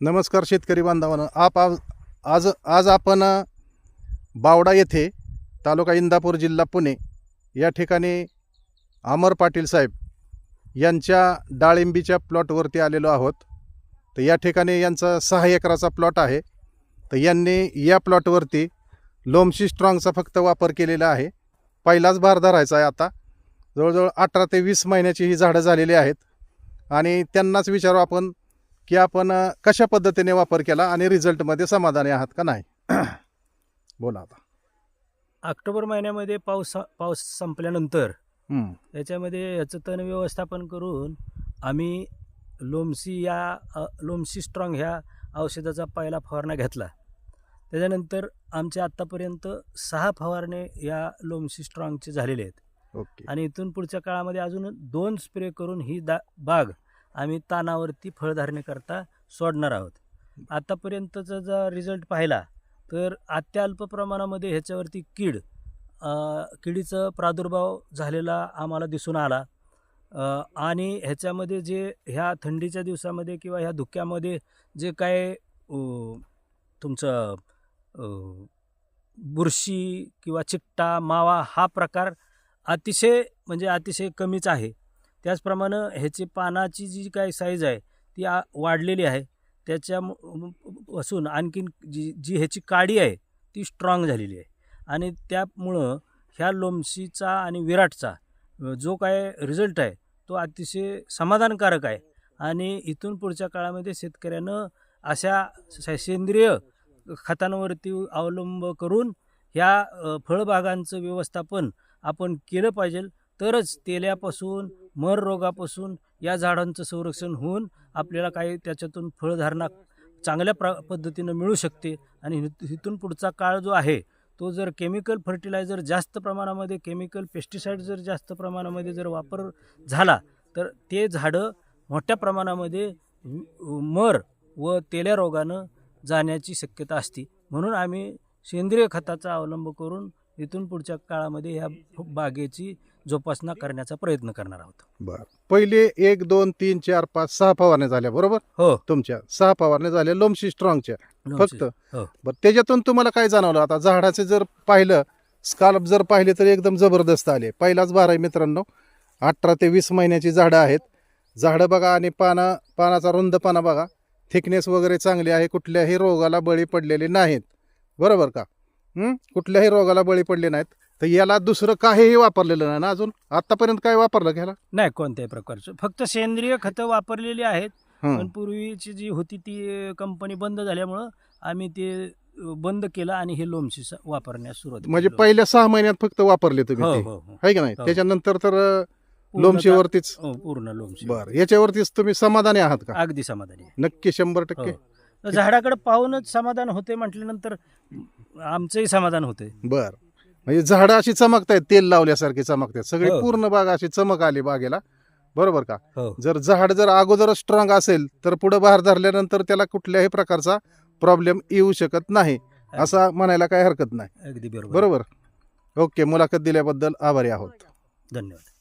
नमस्कार शेतकरी बांधवांनो. आप आज आज आज आपण अ, बावडा येथे तालुका इंदापूर जिल्हा पुणे या ठिकाणी अमर पाटील साहेब यांच्या डाळिंबीच्या प्लॉटवरती आलेलो आहोत. तर या ठिकाणी यांचा सहा एकराचा प्लॉट आहे. तर यांनी या प्लॉटवरती लोमशी स्ट्रॉंगचा फक्त वापर केलेला आहे. पहिलाच भार धरायचा आहे आता. जवळजवळ अठरा ते वीस महिन्याची ही झाडं झालेली आहेत. आणि त्यांनाच विचारू आपण की आपण कशा पद्धतीने वापर केला आणि रिझल्टमध्ये समाधानी आहात का नाही? बोला आता. ऑक्टोबर महिन्यामध्ये पाऊस पाऊस संपल्यानंतर हम्म, याच्यामध्ये याचं तण व्यवस्थापन करून आम्ही लोमसी या लोमसी स्ट्रॉंग ह्या औषधाचा पहिला फवारणा घेतला. त्याच्यानंतर आमचे आत्तापर्यंत सहा फवारणे या लोमसी स्ट्रॉंगचे झालेले आहेत. ओके. आणि इथून पुढच्या काळामध्ये अजून दोन स्प्रे करून ही दा बाग आम्ही तानावरती फळधारणेकरता सोडणार आहोत. आत्तापर्यंतचा जर रिझल्ट पाहिला तर अत्यल्प प्रमाणामध्ये ह्याच्यावरती कीड किडीचा किडीचं प्रादुर्भाव झालेला आम्हाला दिसून आला. आणि ह्याच्यामध्ये जे ह्या थंडीच्या दिवसामध्ये किंवा ह्या धुक्यामध्ये जे काय तुमचं बुरशी किंवा चिकटा मावा हा प्रकार अतिशय म्हणजे अतिशय कमीच आहे. त्याचप्रमाणे ह्याची पानाची जी काही साईज आहे ती आ वाढलेली आहे. त्याच्या असून आणखीन जी जी ह्याची काडी आहे ती स्ट्रॉंग झालेली आहे. आणि त्यामुळं ह्या लोमशीचा आणि विराटचा जो काय रिझल्ट आहे तो अतिशय समाधानकारक आहे. आणि इथून पुढच्या काळामध्ये शेतकऱ्यानं अशा सेंद्रिय खतांवरती अवलंब करून ह्या फळबागांचं व्यवस्थापन आपण केलं पाहिजे. तरच तेल्यापासून मर रोगापासून या झाडांचं संरक्षण होऊन आपल्याला काही त्याच्यातून फळधारणा चांगल्या प्र पद्धतीनं मिळू शकते. आणि इथून पुढचा काळ जो आहे तो जर केमिकल फर्टिलायझर जास्त प्रमाणामध्ये केमिकल पेस्टिसाईड जर जास्त प्रमाणामध्ये जर वापर झाला तर ते झाडं मोठ्या प्रमाणामध्ये मर व तेल्या रोगानं जाण्याची शक्यता असते. म्हणून आम्ही सेंद्रिय खताचा अवलंब करून इथून पुढच्या काळामध्ये ह्या बागेची जोपासना करण्याचा प्रयत्न करणार आहोत. बर. पहिले एक दोन तीन चार पाच सहा फवारण्या झाल्या बरोबर? हो. तुमच्या. सहा फवारण्या झाल्या लोमशी स्ट्रॉंगच्या फक्त. हो. बरं त्याच्यातून तुम्हाला काय जाणवलं? आता झाडाचे जर पाहिलं स्काल्प जर पाहिले तर एकदम जबरदस्त आले. पहिलाच भार आहे मित्रांनो. अठरा ते वीस महिन्याची झाडं आहेत. झाडं बघा आणि पाना पानाचा रुंदपणा बघा. थिकनेस वगैरे चांगली आहे. कुठल्याही रोगाला बळी पडलेले नाहीत. बरोबर का? कुठल्याही रोगाला बळी पडले नाहीत. तर याला दुसरं काहीही वापरलेलं नाही ना अजून? आतापर्यंत काय वापरलं घ्याला नाही कोणत्याही प्रकारचं. फक्त सेंद्रिय खतं वापरलेली आहेत हं. पण पूर्वीची जी होती ती कंपनी बंद झाल्यामुळं आम्ही ते बंद केलं आणि हे लोमशी स- वापरण्यास सुरुवात म्हणजे. पहिल्या सहा महिन्यात फक्त वापरले तुम्ही हो ते? हो हो. आहे की नाही? हो. त्याच्यानंतर तर लोमशीवरतीच हो, पूर्ण लोमशी. बर याच्यावरतीच तुम्ही समाधानी आहात का? अगदी समाधानी. आहे. नक्की शंभर टक्के. हो. झाडाकडे पाहूनच समाधान होते म्हटल्यानंतर आमचंही समाधान होते बर. म्हणजे झाडं अशी चमकतायत तेल लावल्यासारखी चमकतात सगळी हो. पूर्ण बाग अशी चमक आली बागेला. बरोबर का? हो. जर झाड जर अगोदरच स्ट्रॉंग असेल तर पुढे बाहेर धरल्यानंतर त्याला कुठल्याही प्रकारचा प्रॉब्लेम येऊ शकत नाही. असं म्हणायला काही हरकत नाही. अगदी बरोबर. बरोबर? ओके मुलाखत दिल्याबद्दल आभारी आहोत. धन्यवाद.